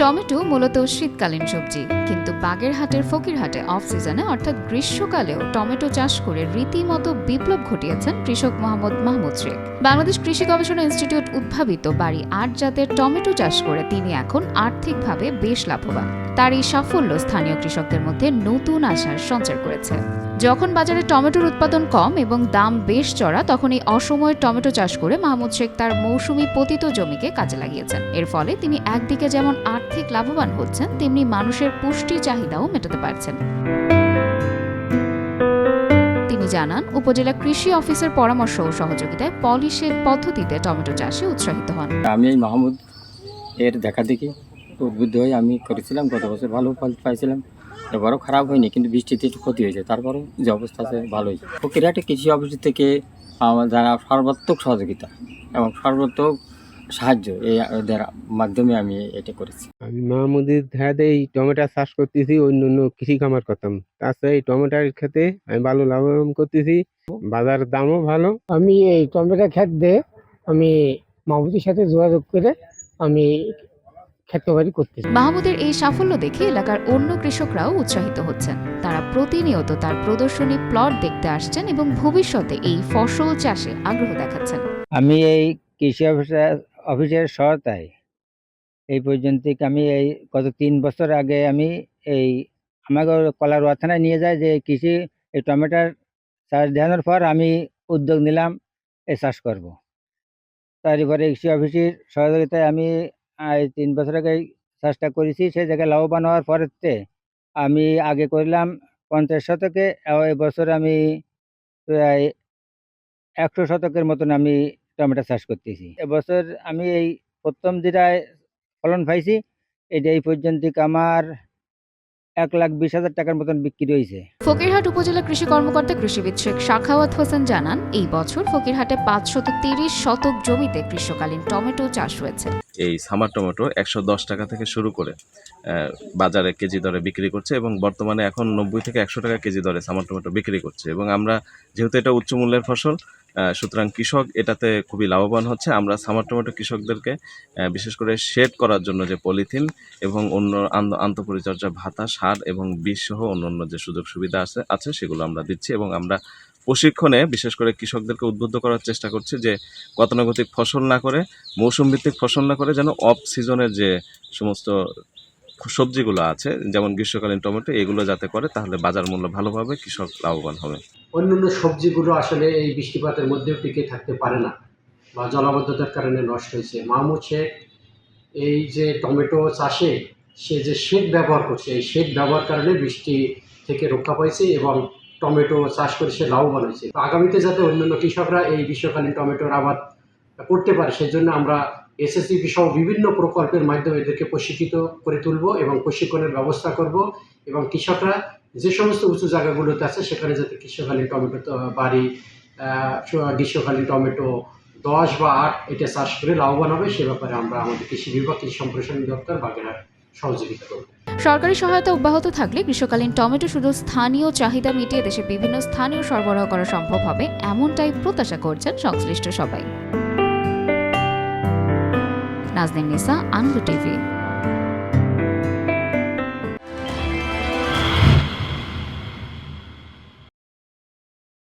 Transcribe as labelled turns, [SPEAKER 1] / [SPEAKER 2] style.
[SPEAKER 1] Tomato মূলত শীতকালীন সবজি, কিন্তু বাগেরহাটের ফকিরহাটে অফ সিজনে অর্থাৎ গ্রীষ্মকালেও টমেটো চাষ করে রীতিমতো বিপ্লব ঘটিয়েছেন কৃষক মোহাম্মদ মাহমুদ শেখ। বাংলাদেশ কৃষি গবেষণা ইনস্টিটিউট উদ্ভাবিত বাড়ি আট জাতের টমেটো চাষ করে তিনি এখন আর্থিকভাবে বেশ লাভবান। তার এই সাফল্য স্থানীয় কৃষকদের মধ্যে নতুন আশার সঞ্চার করেছে। যখন বাজারে টমেটোর উৎপাদন কম এবং দাম বেশ চড়া, তখন এই অসময়ে টমেটো চাষ করে মাহমুদ শেখ তার মৌসুমি পতিত জমিকে কাজে লাগিয়েছেন। এর ফলে তিনি একদিকে যেমন আর্থিক লাভবান হচ্ছেন, তেমনি মানুষের পুষ্টি চাহিদাও মেটাতে পারছেন। তিনি জানান, উপজেলা কৃষি অফিসের পরামর্শ ও সহযোগিতায় পলিশের পদ্ধতিতে টমেটো চাষে উৎসাহিত হন।
[SPEAKER 2] আমি এই মাহমুদ এর দেখা দেখি উদ্বুদ্ধ হয়ে আমি করেছিলাম, গত বছর ভালো ফল পাইছিলাম। এবারও খারাপ হয়নি কিন্তু বৃষ্টিতে একটু ক্ষতি হয়েছে। তারপরও যে অবস্থা আছে ভালো হয়েছে ফকিরহাটে কৃষি অফিস থেকে যারা সর্বাত্মক সহযোগিতা এবং সর্বাত্মক সাহায্য এই মাধ্যমে আমি এটা করেছি।
[SPEAKER 3] আমি মাহমুদের ধারে এই টমেটো চাষ করতেছি অন্য অন্য কৃষি খামার করতাম। তাছাড়া এই টমেটোর খেতে আমি ভালো লাভবান করতেছি বাজার দামও ভালো।
[SPEAKER 4] আমি এই টমেটো ক্ষেত দিয়ে আমি মাহমুদের সাথে যোগাযোগ করে আমি
[SPEAKER 1] মাহমুদের এই সাফল্য দেখে এলাকার অন্য কৃষকরাও উৎসাহিত হচ্ছেন। তারা প্রতিনিয়ত তার প্রদর্শনী প্লট দেখতে আসছেন এবং ভবিষ্যতে এই ফসল চাষে আগ্রহ দেখাচ্ছেন।
[SPEAKER 5] আমি এই কৃষি অফিসার অফিসের সহায়তায় এই পর্যন্ত আমি এই গত তিন বছর আগে আমি এই আমাকে কলার থানায় নিয়ে যায় যে কৃষি এই টমেটোর চাষ দেওয়ানোর পর আমি উদ্যোগ নিলাম এই চাষ করব। তারপরে কৃষি অফিসের সহযোগিতায় আমি তিন বছর আগে চাষটা করেছি, সেই জায়গায় লাভবান হওয়ার পরেতে আমি আগে করলাম পঞ্চাশ শতকে এ বছর আমি প্রায় একশো শতকের মতন আমি টমেটো চাষ করতেছি। এবছর আমি এই প্রথম যেটা ফলন পাইছি, এটা এই পর্যন্ত আমার এক লাখ বিশ হাজার টাকার মতন বিক্রি হয়েছে
[SPEAKER 1] ফকিরহাট উপজেলা কৃষি কর্মকর্তা কৃষিবিদ শেখ শাখাওয়াত হোসেন জানান, এই বছর ফকিরহাটে পাঁচশত তিরিশ শতক জমিতে গ্রীষ্মকালীন টমেটো চাষ হয়েছে।
[SPEAKER 6] এই সামার টমেটো একশো দশ টাকা থেকে শুরু করে বাজারে কেজি দরে বিক্রি করছে এবং বর্তমানে এখন নব্বই থেকে একশো টাকা কেজি দরে সামার টমেটো বিক্রি করছে। এবং আমরা যেহেতু এটা উচ্চ মূল্যের ফসল সুতরাং কৃষক এটাতে খুবই লাভবান হচ্ছে। আমরা সামার টমেটো কৃষকদেরকে বিশেষ করে শেড করার জন্য যে পলিথিন এবং অন্য আন্ত- আন্তঃপরিচর্যা ভাতা, সার এবং বিষ সহ অন্য অন্য যে সুযোগ সুবিধা আছে আছে সেগুলো আমরা দিচ্ছি এবং আমরা প্রশিক্ষণে বিশেষ করে কৃষকদেরকে উদ্বুদ্ধ করার চেষ্টা করছি যে গতানুগতিক ফসল না করে মৌসুম ভিত্তিক ফসল না করে যেন অফ সিজনের যে সমস্ত সবজিগুলো আছে, যেমন গ্রীষ্মকালীন টমেটো, এগুলো যাতে করে তাহলে বাজার মূল্য ভালো পাবে, কৃষক লাভবান হবে।
[SPEAKER 7] অন্যান্য সবজিগুলো আসলে এই বৃষ্টিপাতের মধ্যেও টিকে থাকতে পারে না বা জলাবদ্ধতার কারণে নষ্ট হয়েছে। শেখ, এই যে টমেটো চাষে সে যে শেড ব্যবহার করছে, এই শেড ব্যবহার কারণে বৃষ্টি থেকে রক্ষা পাইছে এবং টমেটো চাষ করে সে লাভবান হয়েছে। আগামীতে যাতে অন্যান্য কৃষকরা এই গ্রীষ্মকালীন টমেটোর আবাদ করতে পারে, সেজন্য আমরা এসএসসি সহ বিভিন্ন প্রকল্পের মাধ্যমে এদেরকে প্রশিক্ষিত করে তুলব এবং প্রশিক্ষণের ব্যবস্থা করব এবং কৃষকরা যে সমস্ত উঁচু জায়গাগুলোতে আছে, সেখানে যাতে গ্রীষ্মকালীন টমেটো বাড়ি গ্রীষ্মকালীন টমেটো দশ বা আট এটা চাষ করে লাভবান হবে, সে ব্যাপারে আমরা আমাদের কৃষি বিভাগ, কৃষি সম্প্রসারণ দপ্তর বাগেরহাট সহযোগিতা করব।
[SPEAKER 1] সরকারি সহায়তা অব্যাহত থাকলে গ্রীষ্মকালীন টমেটো শুধু স্থানীয় চাহিদা মিটিয়ে দেশে বিভিন্ন স্থানীয় সরবরাহ করা সম্ভব হবে, এমনটাই প্রত্যাশা করছেন সংশ্লিষ্ট সবাই। নাজনীন নিসা, আনন্দ টিভি।